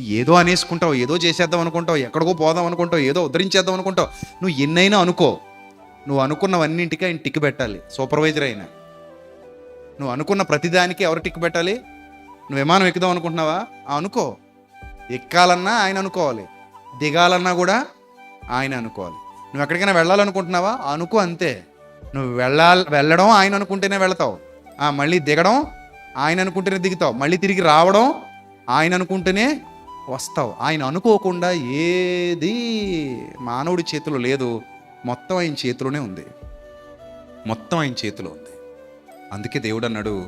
ఏదో అనేసుకుంటావు ఏదో చేసేద్దాం అనుకుంటావు ఎక్కడికో పోదాం అనుకుంటావు ఏదో ఉద్ధరించేద్దాం అనుకుంటావు. నువ్వు ఎన్నైనా అనుకో. నువ్వు అనుకున్నవన్నింటికి ఆయన టిక్ పెట్టాలి సూపర్వైజర్ అయినా. నువ్వు అనుకున్న ప్రతిదానికి ఎవరు టిక్ పెట్టాలి? నువ్వు విమానం ఎక్కుదాం అనుకుంటున్నావా? అనుకో. ఎక్కాలన్నా ఆయన అనుకోవాలి. దిగాలన్నా కూడా ఆయన అనుకోవాలి. నువ్వు ఎక్కడికైనా వెళ్ళాలనుకుంటున్నావా? అనుకో అంతే. నువ్వు వెళ్ళాలి వెళ్ళడం ఆయన అనుకుంటేనే వెళతావు. ఆ, మళ్ళీ దిగడం ఆయన అనుకుంటేనే దిగుతావు. మళ్ళీ తిరిగి రావడం ఆయన అనుకుంటేనే వస్తావు. ఆయన అనుకోకుండా ఏది మానవుడి చేతిలో లేదు. మొత్తం ఆయన చేతిలోనే ఉంది. మొత్తం ఆయన చేతిలో ఉంది. అందుకే దేవుడు అన్నాడు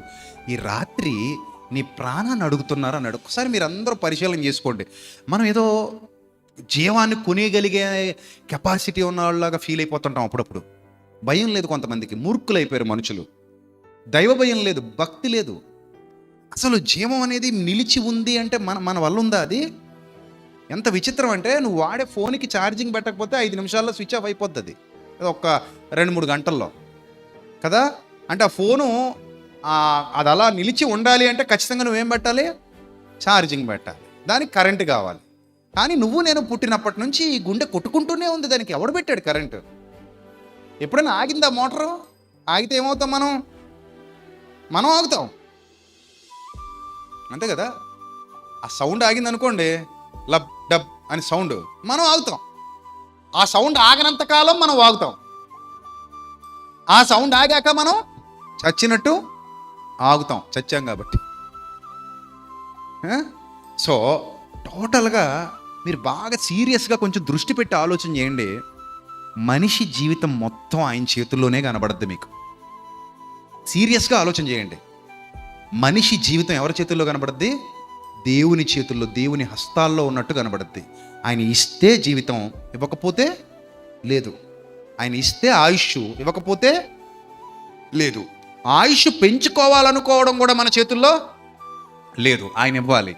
ఈ రాత్రి నీ ప్రాణాన్ని అడుగుతున్నారు? అన్నాడు. ఒకసారి మీరు అందరూ పరిశీలన చేసుకోండి. మనం ఏదో జీవాన్ని కొనేయగలిగే కెపాసిటీ ఉన్న వాళ్ళలాగా ఫీల్ అయిపోతుంటాం అప్పుడప్పుడు. భయం లేదు కొంతమందికి. మూర్ఖులు అయిపోయారు మనుషులు. దైవ భయం లేదు. భక్తి లేదు. అసలు జీవం అనేది నిలిచి ఉంది అంటే మన మన వల్ల ఉందా అది? ఎంత విచిత్రం అంటే నువ్వు వాడే ఫోన్కి ఛార్జింగ్ పెట్టకపోతే ఐదు నిమిషాల్లో స్విచ్ ఆఫ్ అయిపోతుంది. అది ఒక రెండు మూడు గంటల్లో. కదా? అంటే ఆ ఫోను అది అలా నిలిచి ఉండాలి అంటే ఖచ్చితంగా నువ్వేం పెట్టాలి? ఛార్జింగ్ పెట్టాలి. దానికి కరెంట్ కావాలి. కానీ నువ్వు నేను పుట్టినప్పటి నుంచి ఈ గుండె కొట్టుకుంటూనే ఉంది. దానికి ఎవడు పెట్టాడు కరెంటు? ఎప్పుడైనా ఆగిందా మోటారు? ఆగితే ఏమవుతాం మనం? మనం ఆగుతాం. అంతే కదా? ఆ సౌండ్ ఆగింది అనుకోండి లబ్ డబ్ అని సౌండ్ మనం ఆగుతాం. ఆ సౌండ్ ఆగినంత కాలం మనం ఆగుతాం ఆ సౌండ్ ఆగాక మనం చచ్చినట్టు ఆగుతాం చచ్చాం కాబట్టి. సో టోటల్గా మీరు బాగా సీరియస్గా కొంచెం దృష్టి పెట్టి ఆలోచన చేయండి. మనిషి జీవితం మొత్తం ఆయన చేతుల్లోనే కనబడద్దు మీకు. సీరియస్గా ఆలోచన చేయండి. మనిషి జీవితం ఎవరి చేతుల్లో కనబడద్ది? దేవుని చేతుల్లో దేవుని హస్తాల్లో ఉన్నట్టు కనబడద్ది. ఆయన ఇస్తే జీవితం ఇవ్వకపోతే లేదు. ఆయన ఇస్తే ఆయుష్ ఇవ్వకపోతే లేదు. ఆయుష్ పెంచుకోవాలనుకోవడం కూడా మన చేతుల్లో లేదు. ఆయన ఇవ్వాలి.